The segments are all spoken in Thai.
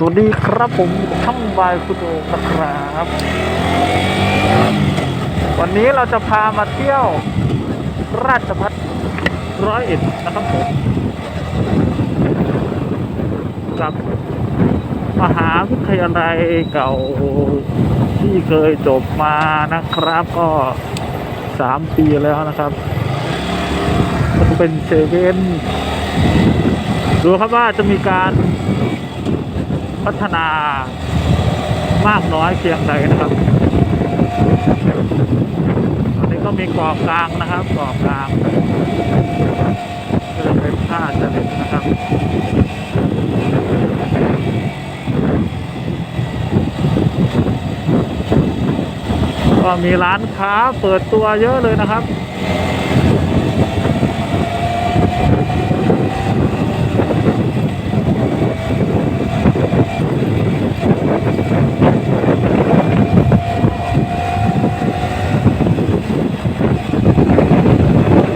สวัสดีครับผมช่องบายคุณโดนะครับ วันนี้เราจะพามาเที่ยว ราชพัฒร้อยเอ็ดนะครับผมกับมหาวิทยาลัยเก่าที่เคยจบมานะครับ ก็สามปีแล้วนะครับมันเป็นเซเว่นดูครับว่าจะมีการ พัฒนามากน้อยเพียงใดนะครับอันนี้ก็มีเกาะกลางนะครับเกาะกลางเพื่อเป็นท่าเสด็จนะครับก็มีร้านค้าเปิดตัวเยอะเลยนะครับ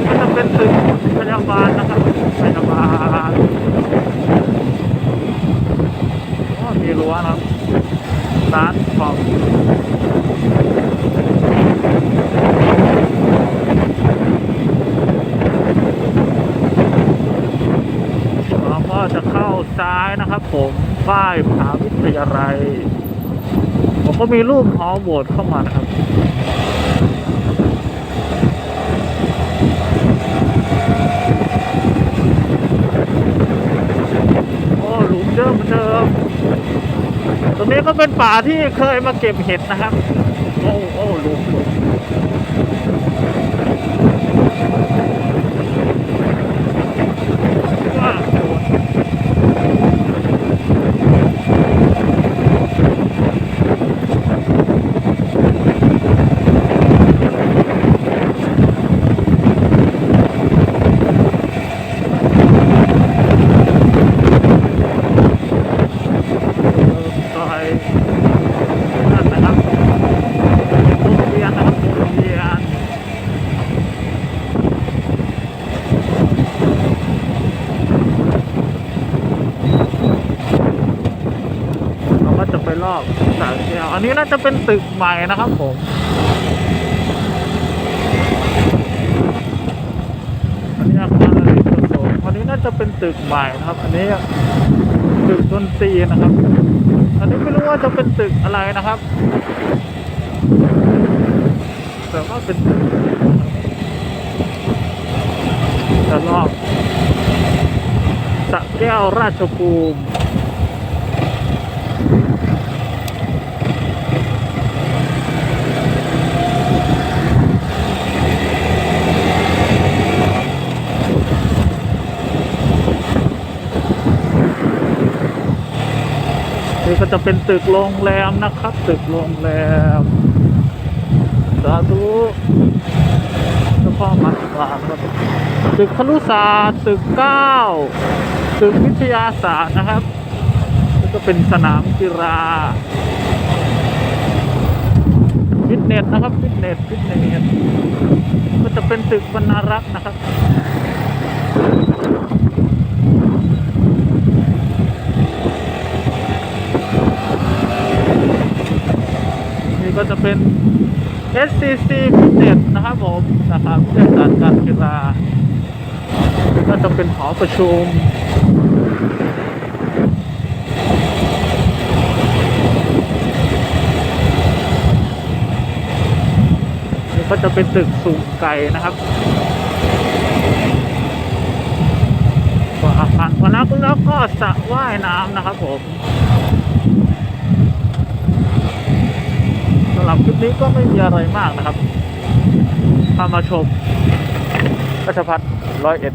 ก็จะเป็นตึกพยาบาลนะครับพยาบาลก็มี รั้วนะครับร้านของเราก็จะเข้าซ้ายนะครับผมป้ายมหาวิทยาลัย ผมก็มีรูปฮอโบสถ์เข้ามานะครับ โอ้หลุมเดิมเหมือนเดิม ตรงนี้ ก็เป็นป่าที่เคยมาเก็บเห็ดนะครับ โอ้โอ้ลุมหลุมว้าวโดนซอยนั่นนะครับโรงเรียนนะครับโรงเรียนเราก็ จะไปรอบสามแก้วอันนี้น่าจะเป็นตึกใหม่นะครับผมอันนี้อาคารอะไรตัวโสมอันนี้น่าจะเป็นตึกใหม่นะครับ อันนี้ตึกดนตรีนะครับ อันนี้ไม่รู้ว่าจะเป็นตึกอะไรนะครับแต่ว่าเป็นตึกจะรอบสะแก้วราชภูมิ นี่ก็จะเป็นตึกโรงแรมนะครับ ตึกโรงแรมสาธุเจ้าพ่อมัสวางครับตึกครุศาสตร์ตึกเก้าตึกวิทยาศาสตร์นะครับแล้วก็เป็นสนามกีฬาฟิตเนสนะครับฟิตเนสฟิตเนสก็จะเป็นตึกบรรณารักษ์นะครับ นี่ก็จะเป็น SCC Fitness นะครับผมนะครับเทศกาลการกีฬาก็จะเป็นหอประชุมนี่ก็จะเป็นตึกสูงไก่นะครับก็อาคารพนักแล้วก็สระว่ายน้ำนะครับผม สำหรับคลิปนี้ก็ไม่มีอะไรมากนะครับพามาชมรัชพัฒร้อยเอ็ด